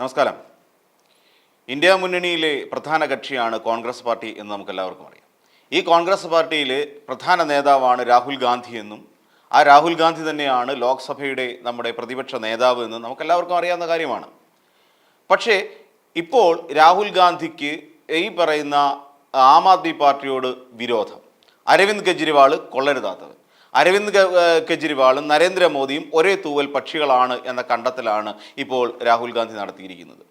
നമസ്കാരം. ഇന്ത്യ മുന്നണിയിലെ പ്രധാന കക്ഷിയാണ് കോൺഗ്രസ് പാർട്ടി എന്ന് നമുക്കെല്ലാവർക്കും അറിയാം. ഈ കോൺഗ്രസ് പാർട്ടിയിലെ പ്രധാന നേതാവാണ് രാഹുൽ ഗാന്ധി എന്നും ആ രാഹുൽ ഗാന്ധി തന്നെയാണ് ലോക്സഭയുടെ നമ്മുടെ പ്രതിപക്ഷ നേതാവ് എന്നും നമുക്കെല്ലാവർക്കും അറിയാവുന്ന കാര്യമാണ്. പക്ഷേ ഇപ്പോൾ രാഹുൽ ഗാന്ധിക്ക് ഈ പറയുന്ന ആം ആദ്മി പാർട്ടിയോട് വിരോധം. അരവിന്ദ് കെജ്രിവാൾ കൊള്ളരുതാത്തവൻ. അരവിന്ദ് കെജ്രിവാളും നരേന്ദ്രമോദിയും ഒരേ തൂവൽ പക്ഷികളാണ് എന്ന കണ്ടെത്തലാണ് ഇപ്പോൾ രാഹുൽ ഗാന്ധി നടത്തിയിരിക്കുന്നത്.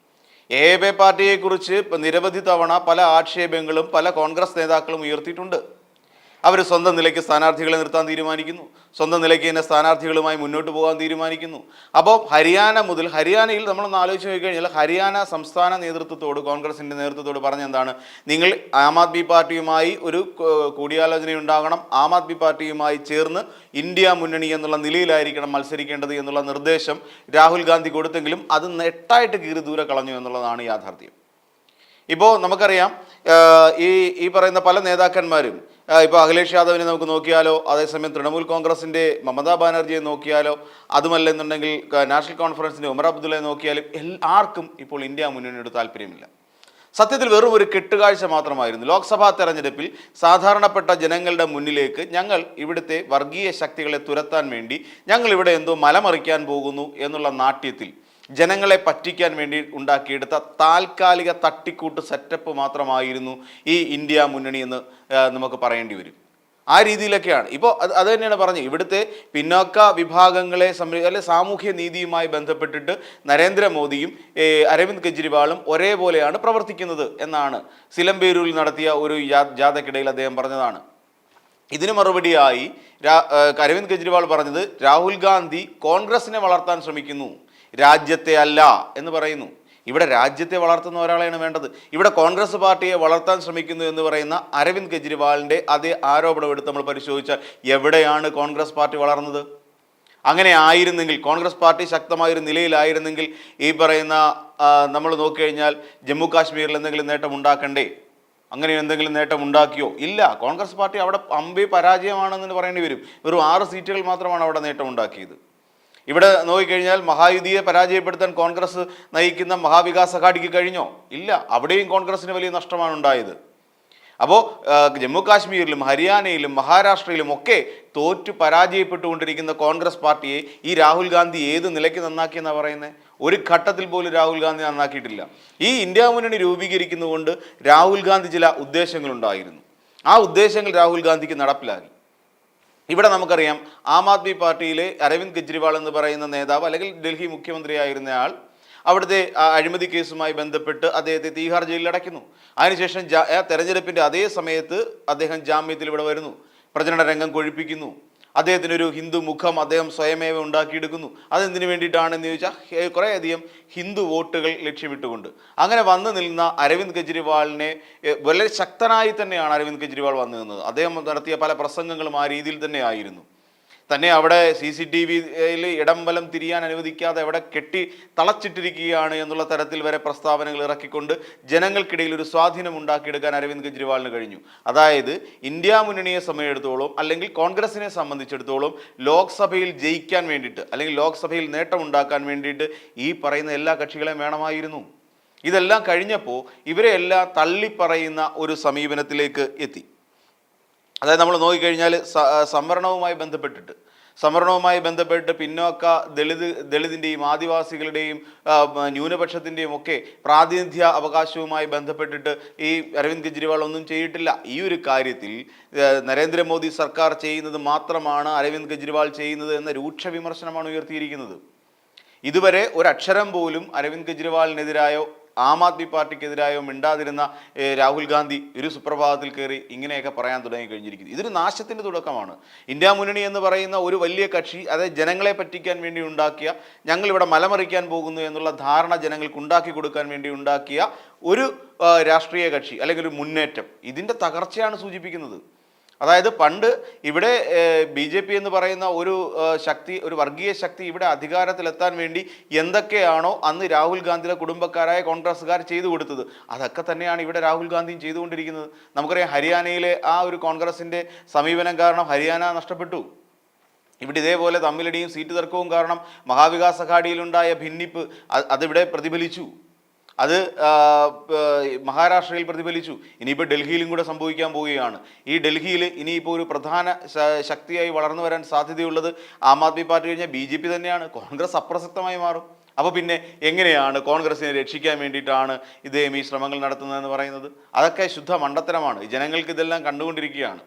എ എ പാർട്ടിയെക്കുറിച്ച് നിരവധി തവണ പല ആക്ഷേപങ്ങളും പല കോൺഗ്രസ് നേതാക്കളും ഉയർത്തിയിട്ടുണ്ട്. അവർ സ്വന്തം നിലയ്ക്ക് സ്ഥാനാർത്ഥികളെ നിർത്താൻ തീരുമാനിക്കുന്നു. സ്വന്തം നിലയ്ക്ക് തന്നെ സ്ഥാനാർത്ഥികളുമായി മുന്നോട്ട് പോകാൻ തീരുമാനിക്കുന്നു. അപ്പോൾ ഹരിയാന മുതൽ ഹരിയാനയിൽ നമ്മളൊന്ന് ആലോചിച്ച് നോക്കി കഴിഞ്ഞാൽ ഹരിയാന സംസ്ഥാന നേതൃത്വത്തോട് കോൺഗ്രസിന്റെ നേതൃത്വത്തോട് പറഞ്ഞെന്താണ് നിങ്ങൾ ആം ആദ്മി പാർട്ടിയുമായി ഒരു കൂടിയാലോചന ഉണ്ടാകണം ആം ആദ്മി പാർട്ടിയുമായി ചേർന്ന് ഇന്ത്യ മുന്നണി എന്നുള്ള നിലയിലായിരിക്കണം മത്സരിക്കേണ്ടത് എന്നുള്ള നിർദ്ദേശം രാഹുൽ ഗാന്ധി കൊടുത്തെങ്കിലും അത് നെട്ടായിട്ട് കീറി ദൂരെ കളഞ്ഞു എന്നുള്ളതാണ് യാഥാർത്ഥ്യം. ഇപ്പോൾ നമുക്കറിയാം ഈ ഈ പറയുന്ന പല നേതാക്കന്മാരും ഇപ്പോൾ അഖിലേഷ് യാദവിനെ നമുക്ക് നോക്കിയാലോ അതേസമയം തൃണമൂൽ കോൺഗ്രസിന്റെ മമതാ ബാനർജിയെ നോക്കിയാലോ അതുമല്ലെന്നുണ്ടെങ്കിൽ നാഷണൽ കോൺഫറൻസിന്റെ ഉമർ അബ്ദുള്ളയെ നോക്കിയാലും ആർക്കും ഇപ്പോൾ ഇന്ത്യ മുന്നണിയോട് താല്പര്യമില്ല. സത്യത്തിൽ വെറും ഒരു കെട്ടുകാഴ്ച മാത്രമായിരുന്നു. ലോക്സഭാ തെരഞ്ഞെടുപ്പിൽ സാധാരണപ്പെട്ട ജനങ്ങളുടെ മുന്നിലേക്ക് ഞങ്ങൾ ഇവിടുത്തെ വർഗീയ ശക്തികളെ തുരത്താൻ വേണ്ടി ഞങ്ങൾ ഇവിടെ എന്തോ മലമറിക്കാൻ പോകുന്നു എന്നുള്ള നാട്യത്തിൽ ജനങ്ങളെ പറ്റിക്കാൻ വേണ്ടി ഉണ്ടാക്കിയെടുത്ത താൽക്കാലിക തട്ടിക്കൂട്ട് സെറ്റപ്പ് മാത്രമായിരുന്നു ഈ ഇന്ത്യ മുന്നണി എന്ന് നമുക്ക് പറയേണ്ടി വരും. ആ രീതിയിലൊക്കെയാണ്. ഇപ്പോൾ അത് തന്നെയാണ് പറഞ്ഞത്. ഇവിടുത്തെ പിന്നോക്ക വിഭാഗങ്ങളെ സംര അല്ലെ സാമൂഹ്യ നീതിയുമായി ബന്ധപ്പെട്ടിട്ട് നരേന്ദ്രമോദിയും അരവിന്ദ് കെജ്രിവാളും ഒരേപോലെയാണ് പ്രവർത്തിക്കുന്നത് എന്നാണ് സിലംബേരൂരിൽ നടത്തിയ ഒരു ജാഥയ്ക്കിടയിൽ അദ്ദേഹം പറഞ്ഞതാണ്. ഇതിന് മറുപടിയായി അരവിന്ദ് കെജ്രിവാൾ പറഞ്ഞത് രാഹുൽ ഗാന്ധി കോൺഗ്രസിനെ വളർത്താൻ ശ്രമിക്കുന്നു. രാജ്യത്തെ അല്ല എന്ന് പറയുന്നു. ഇവിടെ രാജ്യത്തെ വളർത്തുന്ന ഒരാളെയാണ് വേണ്ടത്. ഇവിടെ കോൺഗ്രസ് പാർട്ടിയെ വളർത്താൻ ശ്രമിക്കുന്നു എന്ന് പറയുന്ന അരവിന്ദ് കെജ്രിവാളിന്റെ അതേ ആരോപണം എടുത്ത് നമ്മൾ പരിശോധിച്ചാൽ എവിടെയാണ് കോൺഗ്രസ് പാർട്ടി വളർന്നത്? അങ്ങനെ ആയിരുന്നെങ്കിൽ കോൺഗ്രസ് പാർട്ടി ശക്തമായൊരു നിലയിലായിരുന്നെങ്കിൽ ഈ പറയുന്ന നമ്മൾ നോക്കിക്കഴിഞ്ഞാൽ ജമ്മു കാശ്മീരിൽ എന്തെങ്കിലും നേട്ടം ഉണ്ടാക്കണ്ടേ? അങ്ങനെ എന്തെങ്കിലും നേട്ടം ഉണ്ടാക്കിയോ? ഇല്ല. കോൺഗ്രസ് പാർട്ടി അവിടെ അമ്പി പരാജയമാണെന്ന് പറയേണ്ടി വരും. വെറും ആറ് സീറ്റുകൾ മാത്രമാണ് അവിടെ നേട്ടം ഉണ്ടാക്കിയത്. ഇവിടെ നോക്കിക്കഴിഞ്ഞാൽ മഹായുതിയെ പരാജയപ്പെടുത്താൻ കോൺഗ്രസ് നയിക്കുന്ന മഹാവികാസ് അഘാഡിക്ക് കഴിഞ്ഞോ? ഇല്ല. അവിടെയും കോൺഗ്രസിന് വലിയ നഷ്ടമാണ് ഉണ്ടായത്. അപ്പോൾ ജമ്മു കാശ്മീരിലും ഹരിയാനയിലും മഹാരാഷ്ട്രയിലും ഒക്കെ തോറ്റു പരാജയപ്പെട്ടുകൊണ്ടിരിക്കുന്ന കോൺഗ്രസ് പാർട്ടിയെ ഈ രാഹുൽ ഗാന്ധി ഏത് നിലയ്ക്ക് നന്നാക്കിയെന്നാണ് പറയുന്നത് ഒരു ഘട്ടത്തിൽ പോലും രാഹുൽ ഗാന്ധി നന്നാക്കിയിട്ടില്ല. ഈ ഇന്ത്യ മുന്നണി രൂപീകരിക്കുന്നതുകൊണ്ട് രാഹുൽ ഗാന്ധി ചില ഉദ്ദേശങ്ങളുണ്ടായിരുന്നു. ആ ഉദ്ദേശങ്ങൾ രാഹുൽ ഗാന്ധിക്ക് നടപ്പിലാക്കി. ഇവിടെ നമുക്കറിയാം ആം ആദ്മി പാർട്ടിയിലെ അരവിന്ദ് കെജ്രിവാൾ എന്ന് പറയുന്ന നേതാവ് അല്ലെങ്കിൽ ഡൽഹി മുഖ്യമന്ത്രിയായിരുന്ന ആൾ അവിടുത്തെ അഴിമതി കേസുമായി ബന്ധപ്പെട്ട് അദ്ദേഹത്തെ തീഹാർ ജയിലിൽ അടയ്ക്കുന്നു. അതിനുശേഷം തെരഞ്ഞെടുപ്പിന്റെ അതേ സമയത്ത് അദ്ദേഹം ജാമ്യത്തിൽ ഇവിടെ വരുന്നു. പ്രചരണ രംഗം കൊഴിപ്പിക്കുന്നു. അദ്ദേഹത്തിനൊരു ഹിന്ദു മുഖം അദ്ദേഹം സ്വയമേവ ഉണ്ടാക്കിയെടുക്കുന്നു. അതെന്തിനു വേണ്ടിയിട്ടാണെന്ന് ചോദിച്ചാൽ കുറേയധികം ഹിന്ദു വോട്ടുകൾ ലക്ഷ്യമിട്ടുകൊണ്ട്. അങ്ങനെ വന്നു നിന്ന അരവിന്ദ് കെജ്രിവാളിനെ വളരെ ശക്തനായി തന്നെയാണ് അരവിന്ദ് കെജ്രിവാൾ വന്നു നിന്നത് അദ്ദേഹം നടത്തിയ പല പ്രസംഗങ്ങളും ആ രീതിയിൽ തന്നെ ആയിരുന്നു. തന്നെ അവിടെ സി സി ടി വിയിൽ ഇടം വലം തിരിയാൻ അനുവദിക്കാതെ അവിടെ കെട്ടി തളച്ചിട്ടിരിക്കുകയാണ് എന്നുള്ള തരത്തിൽ വരെ പ്രസ്താവനകൾ ഇറക്കിക്കൊണ്ട് ജനങ്ങൾക്കിടയിൽ ഒരു സ്വാധീനം ഉണ്ടാക്കിയെടുക്കാൻ അരവിന്ദ് കെജ്രിവാളിന് കഴിഞ്ഞു. അതായത് ഇന്ത്യ മുന്നണിയെ സംബന്ധിച്ചിടത്തോളം അല്ലെങ്കിൽ കോൺഗ്രസിനെ സംബന്ധിച്ചിടത്തോളം ലോക്സഭയിൽ ജയിക്കാൻ വേണ്ടിയിട്ട് അല്ലെങ്കിൽ ലോക്സഭയിൽ നേട്ടം ഉണ്ടാക്കാൻ വേണ്ടിയിട്ട് ഈ പറയുന്ന എല്ലാ കക്ഷികളെയും വേണമായിരുന്നു. ഇതെല്ലാം കഴിഞ്ഞപ്പോൾ ഇവരെല്ലാം തള്ളിപ്പറയുന്ന ഒരു സമീപനത്തിലേക്ക് എത്തി. അതായത് നമ്മൾ നോക്കിക്കഴിഞ്ഞാൽ സംവരണവുമായി ബന്ധപ്പെട്ടിട്ട്. സംവരണവുമായി ബന്ധപ്പെട്ട് പിന്നോക്ക ദളിത് ദളിതിന്റെയും ആദിവാസികളുടെയും ന്യൂനപക്ഷത്തിന്റെയും ഒക്കെ പ്രാതിനിധ്യ അവകാശവുമായി ബന്ധപ്പെട്ടിട്ട് ഈ അരവിന്ദ് കെജ്രിവാൾ ഒന്നും ചെയ്തിട്ടില്ല. ഈ ഒരു കാര്യത്തിൽ നരേന്ദ്രമോദി സർക്കാർ ചെയ്യുന്നത് മാത്രമാണ് അരവിന്ദ് കെജ്രിവാൾ ചെയ്യുന്നത് എന്ന രൂക്ഷ വിമർശനമാണ് ഉയർത്തിയിരിക്കുന്നത്. ഇതുവരെ ഒരക്ഷരം പോലും അരവിന്ദ് കെജ്രിവാളിനെതിരായോ ആം ആദ്മി പാർട്ടിക്കെതിരായോ മിണ്ടാതിരുന്ന രാഹുൽ ഗാന്ധി ഒരു സുപ്രഭാതത്തിൽ കയറി ഇങ്ങനെയൊക്കെ പറയാൻ തുടങ്ങി കഴിഞ്ഞിരിക്കുന്നു. ഇതൊരു നാശത്തിന്റെ തുടക്കമാണ്. ഇന്ത്യ മുന്നണി എന്ന് പറയുന്ന ഒരു വലിയ കക്ഷി അതായത് ജനങ്ങളെ പറ്റിക്കാൻ വേണ്ടി ഉണ്ടാക്കിയ ഞങ്ങളിവിടെ മലമറിക്കാൻ പോകുന്നു എന്നുള്ള ധാരണ ജനങ്ങൾക്ക് ഉണ്ടാക്കി കൊടുക്കാൻ വേണ്ടി ഉണ്ടാക്കിയ ഒരു രാഷ്ട്രീയ കക്ഷി അല്ലെങ്കിൽ ഒരു മുന്നേറ്റം. ഇതിന്റെ തകർച്ചയാണ് സൂചിപ്പിക്കുന്നത്. അതായത് പണ്ട് ഇവിടെ ബി ജെ പി എന്ന് പറയുന്ന ഒരു ശക്തി ഒരു വർഗീയ ശക്തി ഇവിടെ അധികാരത്തിലെത്താൻ വേണ്ടി എന്തൊക്കെയാണോ അന്ന് രാഹുൽ ഗാന്ധിയുടെ കുടുംബക്കാരായ കോൺഗ്രസ്സുകാർ ചെയ്തു കൊടുത്തത്. അതൊക്കെ തന്നെയാണ് ഇവിടെ രാഹുൽ ഗാന്ധിയും ചെയ്തുകൊണ്ടിരിക്കുന്നത്. നമുക്കറിയാം ഹരിയാനയിലെ ആ ഒരു കോൺഗ്രസിന്റെ സമീപനം കാരണം ഹരിയാന നഷ്ടപ്പെട്ടു. ഇവിടെ ഇതേപോലെ തമ്മിലടിയും സീറ്റ് തർക്കവും കാരണം മഹാവികാസ് അഘാഡിയിലുണ്ടായ ഭിന്നിപ്പ് അതിവിടെ പ്രതിഫലിച്ചു. അത് മഹാരാഷ്ട്രയിൽ പ്രതിഫലിച്ചു. ഇനിയിപ്പോൾ ഡൽഹിയിലും കൂടെ സംഭവിക്കാൻ പോവുകയാണ്. ഈ ഡൽഹിയിൽ ഇനിയിപ്പോൾ ഒരു പ്രധാന ശക്തിയായി വളർന്നു വരാൻ സാധ്യതയുള്ളത് ആം ആദ്മി പാർട്ടി കഴിഞ്ഞാൽ ബി ജെ പി തന്നെയാണ്. കോൺഗ്രസ് അപ്രസക്തമായി മാറും. അപ്പോൾ പിന്നെ എങ്ങനെയാണ് കോൺഗ്രസിനെ രക്ഷിക്കാൻ വേണ്ടിയിട്ടാണ് ഇദ്ദേഹം ഈ ശ്രമങ്ങൾ നടത്തുന്നതെന്ന് പറയുന്നത്? അതൊക്കെ ശുദ്ധ മണ്ടത്തരമാണ് ജനങ്ങൾക്ക് ഇതെല്ലാം കണ്ടുകൊണ്ടിരിക്കുകയാണ്.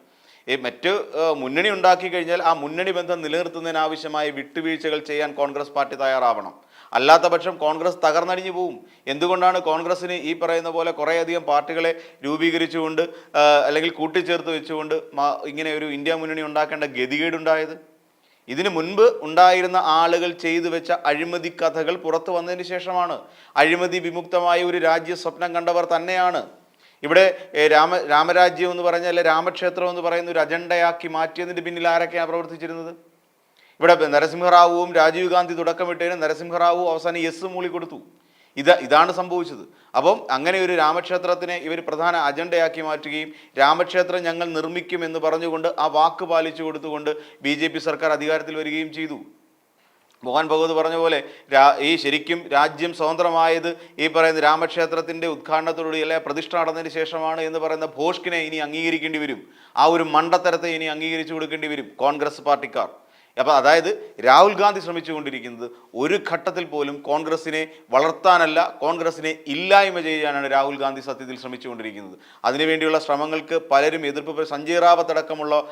ഈ മറ്റ് മുന്നണി ഉണ്ടാക്കി കഴിഞ്ഞാൽ ആ മുന്നണി ബന്ധം നിലനിർത്തുന്നതിനാവശ്യമായ വിട്ടുവീഴ്ചകൾ ചെയ്യാൻ കോൺഗ്രസ് പാർട്ടി തയ്യാറാവണം. അല്ലാത്ത പക്ഷം കോൺഗ്രസ് തകർന്നടിഞ്ഞു പോവും. എന്തുകൊണ്ടാണ് കോൺഗ്രസ്സിന് ഈ പറയുന്ന പോലെ കുറേയധികം പാർട്ടികളെ രൂപീകരിച്ചുകൊണ്ട് അല്ലെങ്കിൽ കൂട്ടിച്ചേർത്ത് വെച്ചുകൊണ്ട് ഇങ്ങനെ ഒരു ഇന്ത്യ മുന്നണി ഉണ്ടാക്കേണ്ട ഗതികേടുണ്ടായത്? ഇതിനു മുൻപ് ഉണ്ടായിരുന്ന ആളുകൾ ചെയ്തു വെച്ച അഴിമതി കഥകൾ പുറത്തു വന്നതിന് ശേഷമാണ്. അഴിമതി വിമുക്തമായ ഒരു രാജ്യ സ്വപ്നം കണ്ടവർ തന്നെയാണ്. ഇവിടെ രാമ രാമരാജ്യം എന്ന് പറഞ്ഞാൽ രാമക്ഷേത്രം എന്ന് പറയുന്ന ഒരു അജണ്ടയാക്കി മാറ്റിയതിന്റെ പിന്നിൽ ആരൊക്കെയാണ് പ്രവർത്തിച്ചിരുന്നത്? ഇവിടെ നരസിംഹറാവുവും രാജീവ് ഗാന്ധി തുടക്കമിട്ടതിന് നരസിംഹറാവു അവസാനം യെസ് മൂളി കൊടുത്തു. ഇത് ഇതാണ് സംഭവിച്ചത്. അപ്പം അങ്ങനെ ഒരു രാമക്ഷേത്രത്തിനെ ഇവർ പ്രധാന അജണ്ടയാക്കി മാറ്റുകയും രാമക്ഷേത്രം ഞങ്ങൾ നിർമ്മിക്കും എന്ന് പറഞ്ഞുകൊണ്ട് ആ വാക്ക് പാലിച്ചു കൊടുത്തുകൊണ്ട് ബി ജെ പി സർക്കാർ അധികാരത്തിൽ വരികയും ചെയ്തു. മോഹൻ ഭഗവത് പറഞ്ഞ പോലെ രാ ഈ ശരിക്കും രാജ്യം സ്വതന്ത്രമായത് ഈ പറയുന്ന രാമക്ഷേത്രത്തിന്റെ ഉദ്ഘാടനത്തോടുകൂടി അല്ലെ പ്രതിഷ്ഠ നടന്നതിന് ശേഷമാണ് എന്ന് പറയുന്ന ഭോഷ്കിനെ ഇനി അംഗീകരിക്കേണ്ടി വരും. ആ ഒരു മണ്ടത്തരത്തെ ഇനി അംഗീകരിച്ചു കൊടുക്കേണ്ടി വരും കോൺഗ്രസ് പാർട്ടിക്കാർ. അപ്പോൾ അതായത് രാഹുൽ ഗാന്ധി ശ്രമിച്ചുകൊണ്ടിരിക്കുന്നത് ഒരു ഘട്ടത്തിൽ പോലും കോൺഗ്രസിനെ വളർത്താനല്ല കോൺഗ്രസിനെ ഇല്ലായ്മ ചെയ്യാനാണ് രാഹുൽ ഗാന്ധി സത്യത്തിൽ ശ്രമിച്ചുകൊണ്ടിരിക്കുന്നത്. അതിനുവേണ്ടിയുള്ള ശ്രമങ്ങൾക്ക് പലരും എതിർപ്പ് സഞ്ജയ് റാവത്ത് അടക്കമുള്ള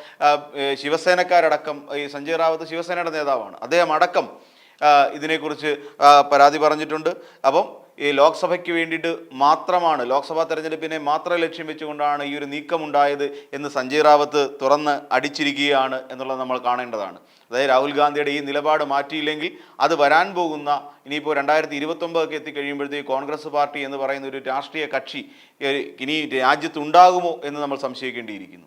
ശിവസേനക്കാരടക്കം ഈ സഞ്ജയ് റാവത്ത് ശിവസേനയുടെ നേതാവാണ്. അദ്ദേഹം അടക്കം ഇതിനെക്കുറിച്ച് പരാതി പറഞ്ഞിട്ടുണ്ട്. അപ്പം ഈ ലോക്സഭയ്ക്ക് വേണ്ടിയിട്ട് മാത്രമാണ് ലോക്സഭാ തെരഞ്ഞെടുപ്പിനെ മാത്രം ലക്ഷ്യം വെച്ചുകൊണ്ടാണ് ഈ ഒരു നീക്കമുണ്ടായത് എന്ന് സഞ്ജയ് റാവത്ത് തുറന്ന് അടിച്ചിരിക്കുകയാണ് എന്നുള്ളത് നമ്മൾ കാണേണ്ടതാണ്. അതായത് രാഹുൽ ഗാന്ധിയുടെ ഈ നിലപാട് മാറ്റിയില്ലെങ്കിൽ അത് വരാൻ പോകുന്ന ഇനിയിപ്പോൾ രണ്ടായിരത്തി ഇരുപത്തൊമ്പതൊക്കെ എത്തിക്കഴിയുമ്പോഴത്തേക്ക് കോൺഗ്രസ് പാർട്ടി എന്ന് പറയുന്ന ഒരു രാഷ്ട്രീയ കക്ഷി ഇനി ഇനി രാജ്യത്തുണ്ടാകുമോ എന്ന് നമ്മൾ സംശയിക്കേണ്ടിയിരിക്കുന്നു.